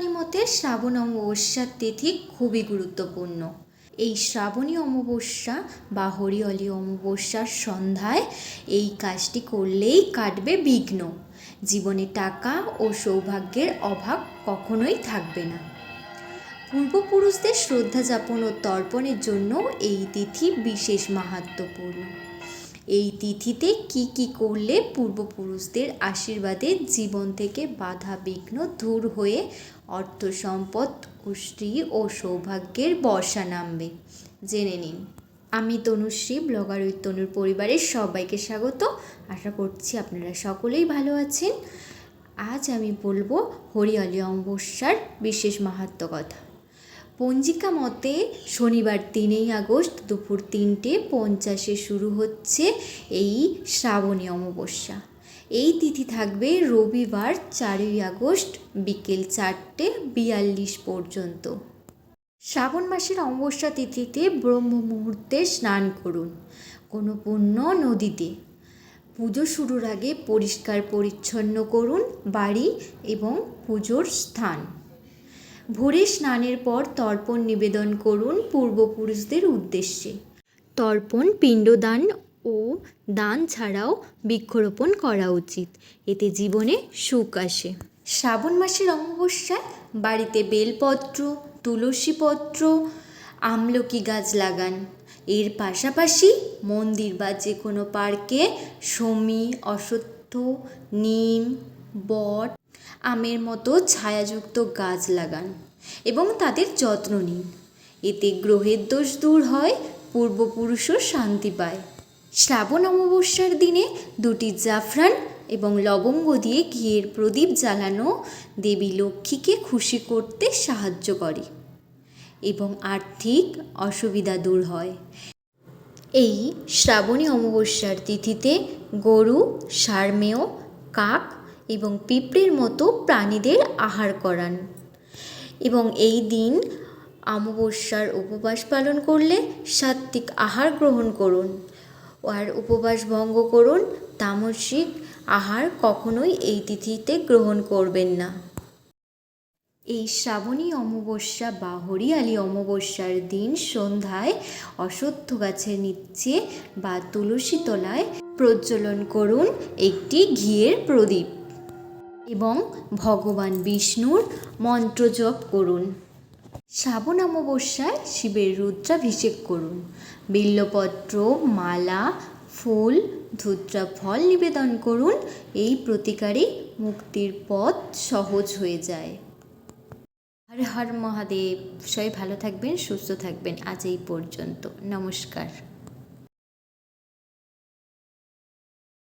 ভবিষ্যৎবাণী মতে শ্রাবণ অমাবস্যার তিথি খুবই গুরুত্বপূর্ণ। এই শ্রাবণী অমাবস্যা বা হরিহলি অমাবস্যার সন্ধ্যায় এই কাজটি করলেই কাটবে বিঘ্ন। জীবনে টাকা ও সৌভাগ্যের অভাব কখনোই থাকবে না। পূর্বপুরুষদের শ্রদ্ধা যাপন ও তর্পণের জন্য এই তিথি বিশেষ মাহাত্ম্যপূর্ণ এই তিথিতে কি কি করলে পূর্বপুরুষদের আশীর্বাদে জীবন থেকে বাধা বিঘ্ন দূর হয়ে অর্থ সম্পদ শ্রী ও সৌভাগ্যের বর্ষা নামবে? জেনে নিন। আমি তনুশ্রী ব্লগার তনুর পরিবারের সবাইকে স্বাগত। আশা করছি আপনারা সকলেই ভালো আছেন। আজ আমি বলব হরিয়ালি অমাবস্যার বিশেষ মাহাত্ম্য কথা। পঞ্জিকা মতে শনিবার তিনই আগস্ট দুপুর তিনটে পঞ্চাশে শুরু হচ্ছে এই শ্রাবণী অমাবস্যা। এই তিথি থাকবে রবিবার চারই আগস্ট বিকেল চারটে বিয়াল্লিশ পর্যন্ত। শ্রাবণ মাসের অমাবস্যা তিথিতে ব্রহ্ম মুহূর্তে স্নান করুন। কোনো পুণ্য নদীতে। পুজো শুরুর আগে পরিষ্কার পরিচ্ছন্ন করুন বাড়ি এবং পুজোর স্থান। ভোরে স্নানের পর তর্পণ নিবেদন করুন পূর্বপুরুষদের উদ্দেশ্যে। তর্পণ, পিণ্ডদান ও দান ছাড়াও বৃক্ষরোপণ করা উচিত। এতে জীবনে সুখ আসে। শ্রাবণ মাসের অমাবস্যায় বাড়িতে বেলপত্র, তুলসীপত্র, আমলকি গাছ লাগান। এর পাশাপাশি মন্দির বা যে কোনো পার্কে শমী, অশ্বত্থ, নিম, বট আমের মতো ছায়াযুক্ত গাছ লাগান এবং তাদের যত্ন নিন। এতে গ্রহের দোষ দূর হয়, পূর্বপুরুষও শান্তি পায়। শ্রাবণ অমাবস্যার দিনে দুটি জাফরান এবং লবঙ্গ দিয়ে ঘিয়ের প্রদীপ জ্বালানো দেবী লক্ষ্মীকে খুশি করতে সাহায্য করে এবং আর্থিক অসুবিধা দূর হয়। এই শ্রাবণী অমাবস্যার তিথিতে গরু সারমেয় কাক এবং পিঁপড়ের মতো প্রাণীদের আহার করান। এবং এই দিন অমাবস্যার উপবাস পালন করলে সাত্ত্বিক আহার গ্রহণ করুন আর উপবাস ভঙ্গ করুন। তামসিক আহার কখনোই এই তিথিতে গ্রহণ করবেন না। এই শ্রাবণী অমাবস্যা বা হরিয়ালি অমাবস্যার দিন সন্ধ্যায় অশ্বত্থ গাছের নিচে বা তুলসী তলায় প্রজ্বলন করুন একটি ঘিয়ের প্রদীপ। এবং ভগবান বিষ্ণুর মন্ত্র জপ করুন। শ্রাবণ অমাবস্যায় শিবের রুদ্রাভিষেক করুন। বিল্লপত্র, মালা, ফুল ধুত্রা ফল নিবেদন করুন। এই প্রতিকারে মুক্তির পথ সহজ হয়ে যায়। হর হর মহাদেব, সবাই ভালো থাকবেন, সুস্থ থাকবেন। আজ এই পর্যন্ত। নমস্কার।